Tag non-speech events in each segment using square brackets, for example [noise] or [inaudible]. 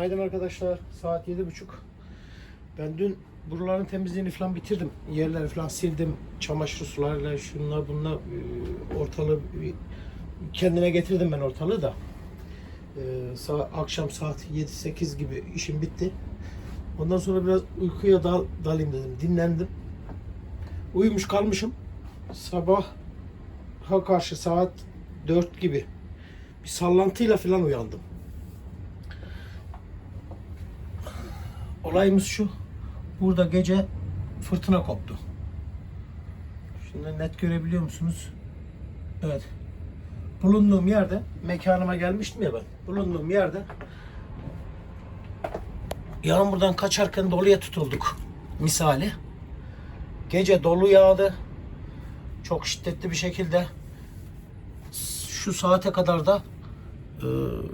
Günaydın arkadaşlar. Saat yedi buçuk. Ben dün buraların temizliğini falan bitirdim. Yerleri falan sildim. Çamaşır sularıyla şunlar bunlar e, ortalığı kendine getirdim ben ortalığı da. E, akşam saat 7-8 gibi işim bitti. Ondan sonra biraz uykuya dal, dalayım dedim. Dinlendim. Uyumuş kalmışım. Sabah ha karşı saat 4 gibi bir sallantıyla falan uyandım. Olayımız şu. Burada gece fırtına koptu. Şimdi net görebiliyor musunuz? Evet. Bulunduğum yerde mekanıma gelmiştim ya ben. Bulunduğum yerde yağmurdan kaçarken doluya tutulduk misali. Gece dolu yağdı. Çok şiddetli bir şekilde şu saate kadar da e,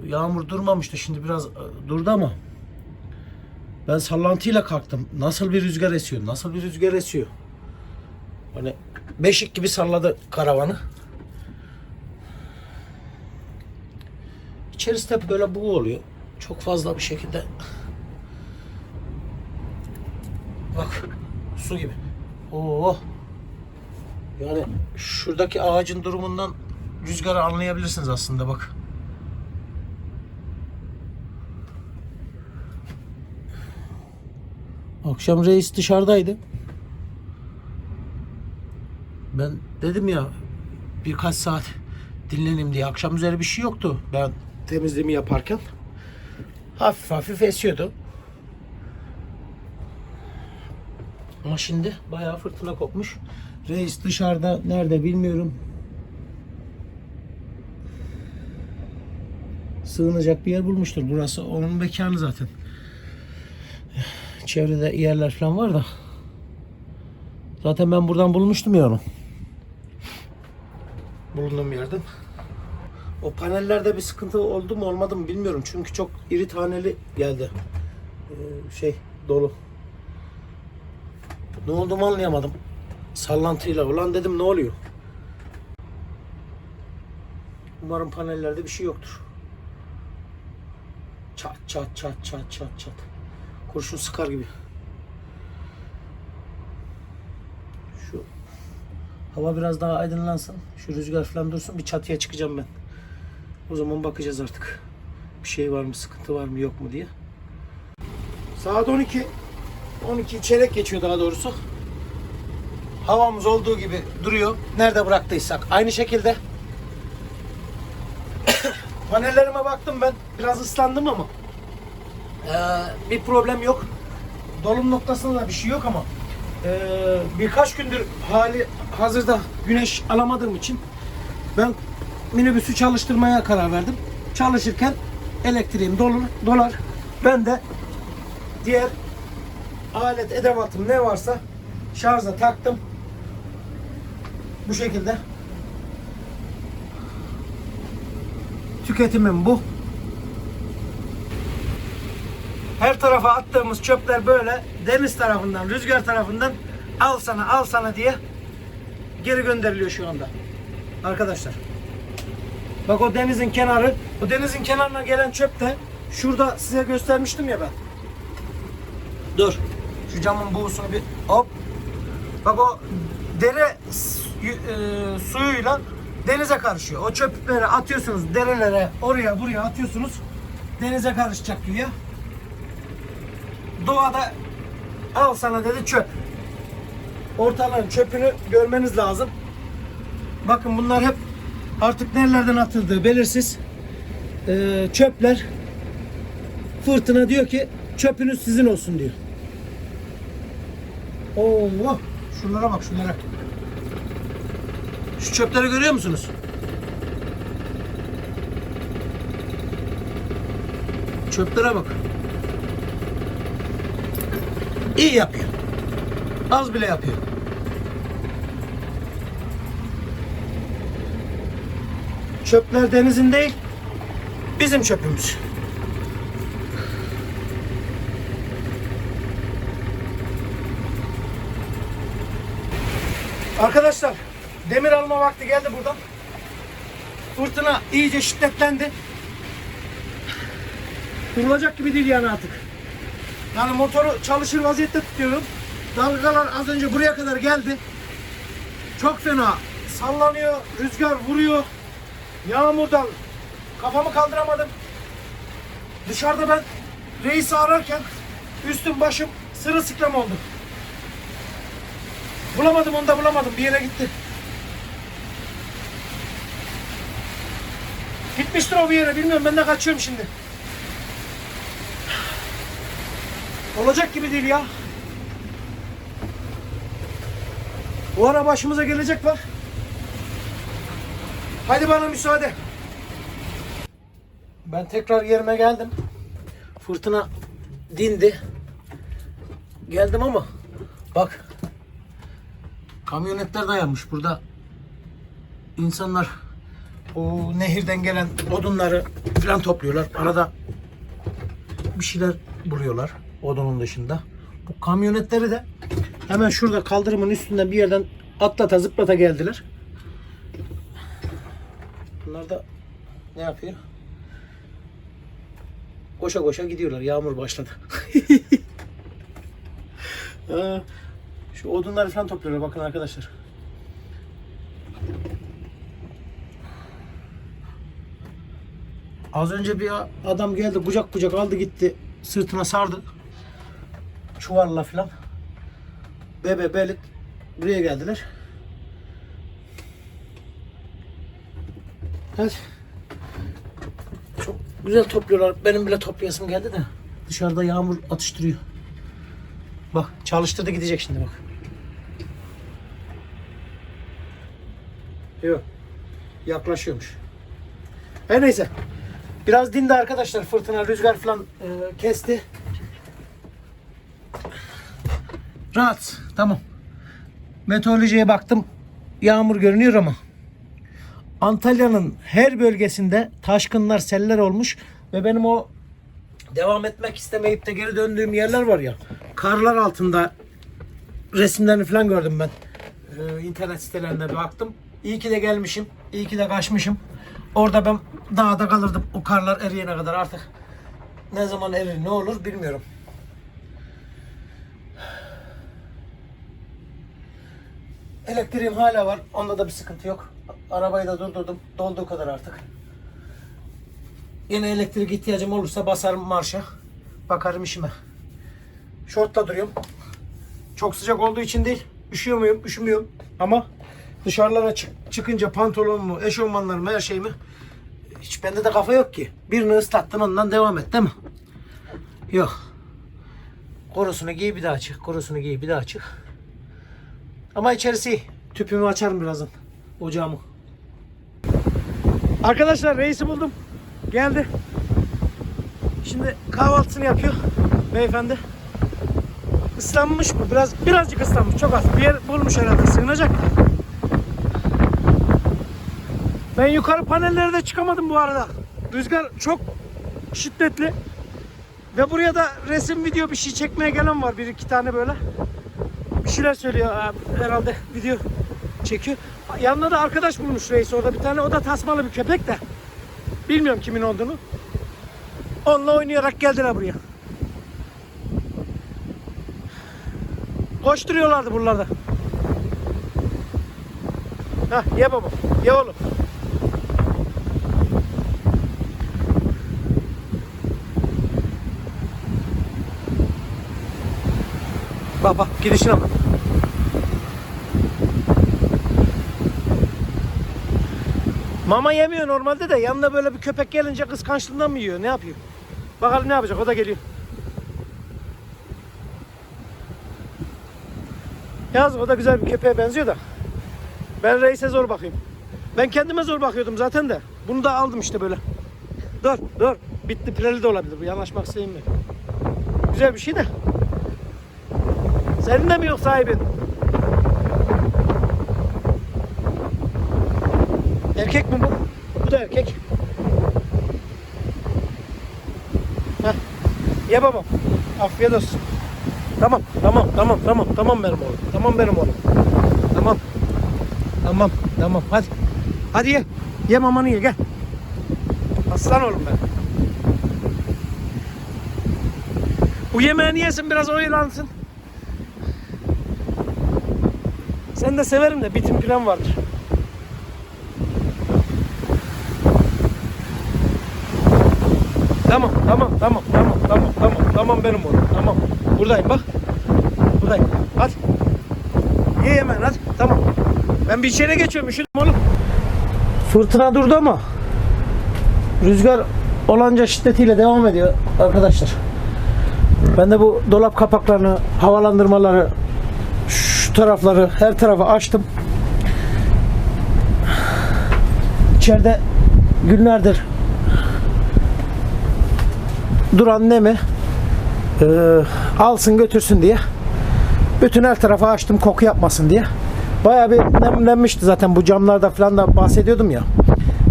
yağmur durmamıştı. Şimdi biraz e, durdu ama ben sallantıyla kalktım. Nasıl bir rüzgar esiyor? Nasıl bir rüzgar esiyor? Hani beşik gibi salladı karavanı. İçerisi de böyle buğu oluyor. Çok fazla bir şekilde. Bak su gibi. Oo. Yani şuradaki ağacın durumundan rüzgarı anlayabilirsiniz aslında bak. Akşam reis dışarıdaydı. Ben dedim ya birkaç saat dinleneyim diye. Akşam üzeri bir şey yoktu ben temizliğimi yaparken. Hafif hafif esiyordu. Ama şimdi bayağı fırtına kopmuş. Reis dışarıda nerede bilmiyorum. Sığınacak bir yer bulmuştur. Burası onun mekanı zaten. Çevrede yerler falan var da. Zaten ben buradan bulmuştum ya onu. Bulunduğum yerden. O panellerde bir sıkıntı oldu mu olmadı mı bilmiyorum. Çünkü çok iri taneli geldi. Ee, şey dolu. Ne olduğumu anlayamadım. Sallantıyla. Ulan dedim ne oluyor? Umarım panellerde bir şey yoktur. Çat çat çat çat çat çat. Kurşun sıkar gibi. Şu hava biraz daha aydınlansın. Şu rüzgar falan dursun. Bir çatıya çıkacağım ben. O zaman bakacağız artık. Bir şey var mı, sıkıntı var mı, yok mu diye. Saat 12. 12 çeyrek geçiyor daha doğrusu. Havamız olduğu gibi duruyor. Nerede bıraktıysak. Aynı şekilde. [coughs] Panellerime baktım ben. Biraz ıslandım ama. Ee, bir problem yok. Dolum noktasında da bir şey yok ama ee, birkaç gündür hali hazırda güneş alamadığım için ben minibüsü çalıştırmaya karar verdim. Çalışırken elektriğim dolur, dolar. Ben de diğer alet edevatım ne varsa şarja taktım. Bu şekilde. Tüketimim bu. Her tarafa attığımız çöpler böyle deniz tarafından, rüzgar tarafından al sana al sana diye geri gönderiliyor şu anda. Arkadaşlar. Bak o denizin kenarı, o denizin kenarına gelen çöp de şurada size göstermiştim ya ben. Dur. Şu camın buğusunu bir hop. Bak o dere e, suyuyla denize karışıyor. O çöpleri atıyorsunuz derelere, oraya buraya atıyorsunuz. Denize karışacak güya. Doğada al sana dedi çöp. Ortalığın çöpünü görmeniz lazım. Bakın bunlar hep artık nerelerden atıldığı belirsiz ee, çöpler. Fırtına diyor ki çöpünüz sizin olsun diyor. Oo, şunlara bak şunlara. Şu çöpleri görüyor musunuz? Çöplere bak. İyi yapıyor. Az bile yapıyor. Çöpler denizin değil, bizim çöpümüz. Arkadaşlar, demir alma vakti geldi buradan. Fırtına iyice şiddetlendi. Durulacak gibi değil yani artık. Yani motoru çalışır vaziyette tutuyorum. Dalgalar az önce buraya kadar geldi. Çok fena sallanıyor, rüzgar vuruyor. Yağmurdan kafamı kaldıramadım. Dışarıda ben reisi ararken üstüm başım sırılsıklam oldu. Bulamadım onu da bulamadım. Bir yere gitti. Gitmiştir o bir yere bilmiyorum ben de kaçıyorum şimdi. Olacak gibi değil ya. Bu ara başımıza gelecek var. Hadi bana müsaade. Ben tekrar yerime geldim. Fırtına dindi. Geldim ama bak kamyonetler dayanmış burada. İnsanlar o nehirden gelen odunları falan topluyorlar. Arada bir şeyler buluyorlar odunun dışında. Bu kamyonetleri de hemen şurada kaldırımın üstünden bir yerden atlata zıplata geldiler. Bunlar da ne yapıyor? Koşa koşa gidiyorlar. Yağmur başladı. [laughs] Şu odunları falan topluyorlar bakın arkadaşlar. Az önce bir adam geldi kucak kucak aldı gitti sırtına sardı. Çuvalla falan. Bebe belik buraya geldiler. Evet. Çok güzel topluyorlar. Benim bile toplayasım geldi de. Dışarıda yağmur atıştırıyor. Bak çalıştırdı gidecek şimdi bak. Yok. Yaklaşıyormuş. Her neyse. Biraz dindi arkadaşlar. Fırtına, rüzgar falan e, kesti. Rahat. Tamam. Meteorolojiye baktım. Yağmur görünüyor ama Antalya'nın her bölgesinde taşkınlar, seller olmuş ve benim o devam etmek istemeyip de geri döndüğüm yerler var ya. Karlar altında resimlerini falan gördüm ben. Ee, internet sitelerinde baktım. İyi ki de gelmişim. iyi ki de kaçmışım. Orada ben dağda kalırdım o karlar eriyene kadar artık. Ne zaman erir ne olur bilmiyorum. Elektriğim hala var. Onda da bir sıkıntı yok. Arabayı da durdurdum. Dolduğu kadar artık. Yine elektrik ihtiyacım olursa basarım marşa. Bakarım işime. Şortla duruyorum. Çok sıcak olduğu için değil. Üşüyor muyum? Üşümüyorum. Ama dışarılara çık- çıkınca pantolonumu, eşofmanlarımı, her şeyimi hiç bende de kafa yok ki. Birini ıslattın ondan devam et değil mi? Yok. Korusunu giy bir daha çık. Korusunu giy bir daha çık. Ama içerisi. Tüpümü açarım birazdan. Ocağımı. Arkadaşlar reisi buldum. Geldi. Şimdi kahvaltısını yapıyor beyefendi. Islanmış mı? Biraz birazcık ıslanmış. Çok az. Bir yer bulmuş herhalde sığınacak. Ben yukarı panellere de çıkamadım bu arada. Rüzgar çok şiddetli. Ve buraya da resim video bir şey çekmeye gelen var. Bir iki tane böyle. Bir şeyler söylüyor abi. herhalde video çekiyor. Yanına da arkadaş bulmuş reis orada bir tane. O da tasmalı bir köpek de. Bilmiyorum kimin olduğunu. Onunla oynayarak geldiler buraya. Koşturuyorlardı buralarda. Hah ye baba. Ye oğlum. Bak bak gidişine bak. Mama yemiyor normalde de yanında böyle bir köpek gelince kıskançlığından mı yiyor? Ne yapıyor? Bakalım ne yapacak? O da geliyor. Yaz o da güzel bir köpeğe benziyor da. Ben reise zor bakayım. Ben kendime zor bakıyordum zaten de. Bunu da aldım işte böyle. Dur dur. Bitti pireli de olabilir. Bu yanaşmak sevmiyor. Güzel bir şey de. Senin de mi yok sahibin? Erkek mi bu? Bu da erkek. Heh. Ye babam. Afiyet olsun. Tamam, tamam, tamam, tamam, tamam benim oğlum. Tamam benim oğlum. Tamam. Tamam, tamam. Hadi. Hadi ye. Ye mamanı ye gel. Aslan oğlum ben. Bu yemeğini yesin biraz oyalansın. Sen de severim de bitim plan vardır. Tamam, tamam, tamam, tamam, tamam, tamam, tamam benim oğlum, tamam. Buradayım bak. Buradayım. Hadi. Ye hemen hadi. Tamam. Ben bir içeri geçiyorum, üşüdüm oğlum. Fırtına durdu ama rüzgar olanca şiddetiyle devam ediyor arkadaşlar. Ben de bu dolap kapaklarını, havalandırmaları, tarafları, her tarafı açtım. İçeride günlerdir duran nemi e, alsın götürsün diye bütün her tarafı açtım koku yapmasın diye. Bayağı bir nemlenmişti zaten bu camlarda falan da bahsediyordum ya.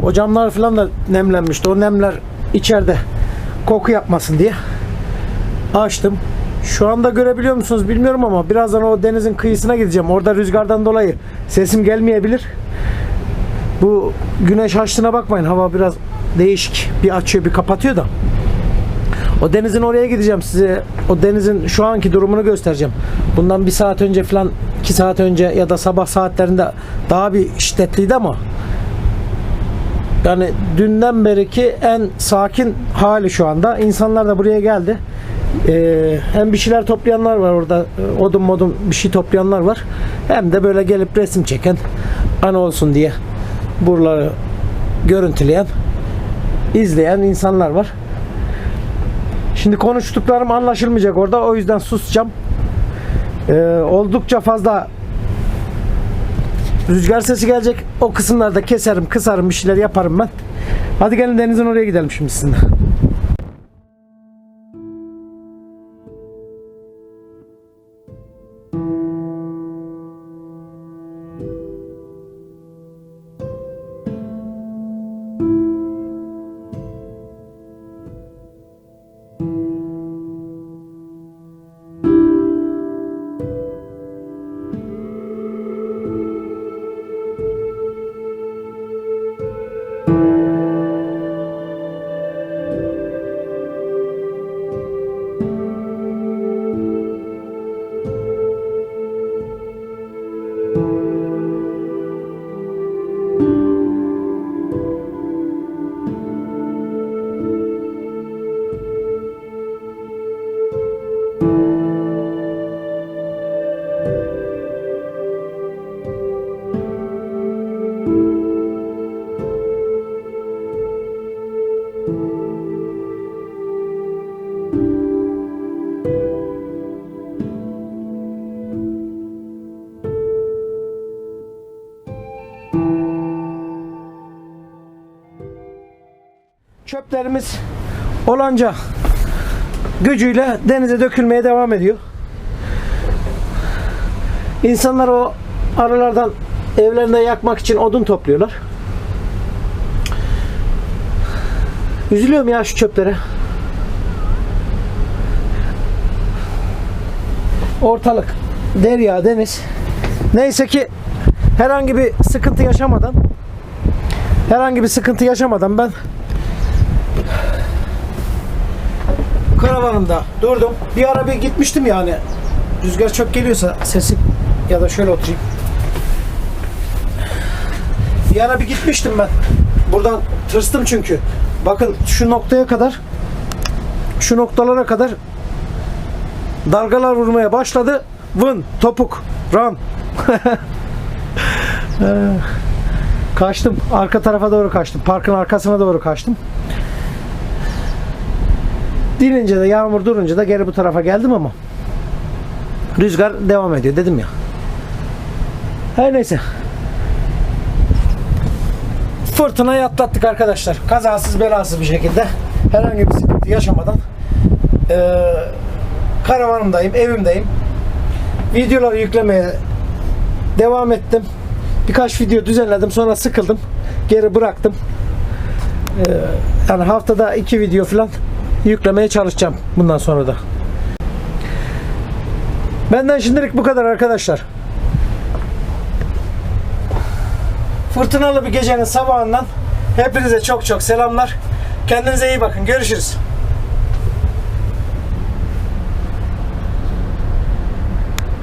O camlar falan da nemlenmişti. O nemler içeride koku yapmasın diye açtım. Şu anda görebiliyor musunuz bilmiyorum ama birazdan o denizin kıyısına gideceğim. Orada rüzgardan dolayı sesim gelmeyebilir. Bu güneş açtığına bakmayın. Hava biraz değişik. Bir açıyor bir kapatıyor da. O denizin oraya gideceğim size. O denizin şu anki durumunu göstereceğim. Bundan bir saat önce falan, iki saat önce ya da sabah saatlerinde daha bir şiddetliydi ama yani dünden beriki en sakin hali şu anda. İnsanlar da buraya geldi. Ee, hem bir şeyler toplayanlar var orada. e, Odun modun bir şey toplayanlar var. Hem de böyle gelip resim çeken ana olsun diye buraları görüntüleyen izleyen insanlar var. Şimdi konuştuklarım anlaşılmayacak orada. O yüzden susacağım. Ee, oldukça fazla rüzgar sesi gelecek. O kısımlarda keserim, kısarım, bir şeyler yaparım ben. Hadi gelin denizin oraya gidelim şimdi sizinle. Çöplerimiz olanca gücüyle denize dökülmeye devam ediyor. İnsanlar o aralardan evlerinde yakmak için odun topluyorlar. Üzülüyorum ya şu çöplere. Ortalık derya deniz. Neyse ki herhangi bir sıkıntı yaşamadan herhangi bir sıkıntı yaşamadan ben karavanımda durdum. Bir ara bir gitmiştim yani. Rüzgar çok geliyorsa sesi ya da şöyle oturayım. Bir ara bir gitmiştim ben. Buradan tırstım çünkü. Bakın şu noktaya kadar şu noktalara kadar dalgalar vurmaya başladı. Vın, topuk, ram. [laughs] kaçtım. Arka tarafa doğru kaçtım. Parkın arkasına doğru kaçtım. Dinince de yağmur durunca da geri bu tarafa geldim ama rüzgar devam ediyor dedim ya. Her neyse. Fırtınayı atlattık arkadaşlar. Kazasız belasız bir şekilde. Herhangi bir sıkıntı yaşamadan. Ee, karavanımdayım, evimdeyim. Videoları yüklemeye devam ettim. Birkaç video düzenledim. Sonra sıkıldım. Geri bıraktım. Ee, yani haftada iki video falan yüklemeye çalışacağım bundan sonra da. Benden şimdilik bu kadar arkadaşlar. Fırtınalı bir gecenin sabahından hepinize çok çok selamlar. Kendinize iyi bakın. Görüşürüz.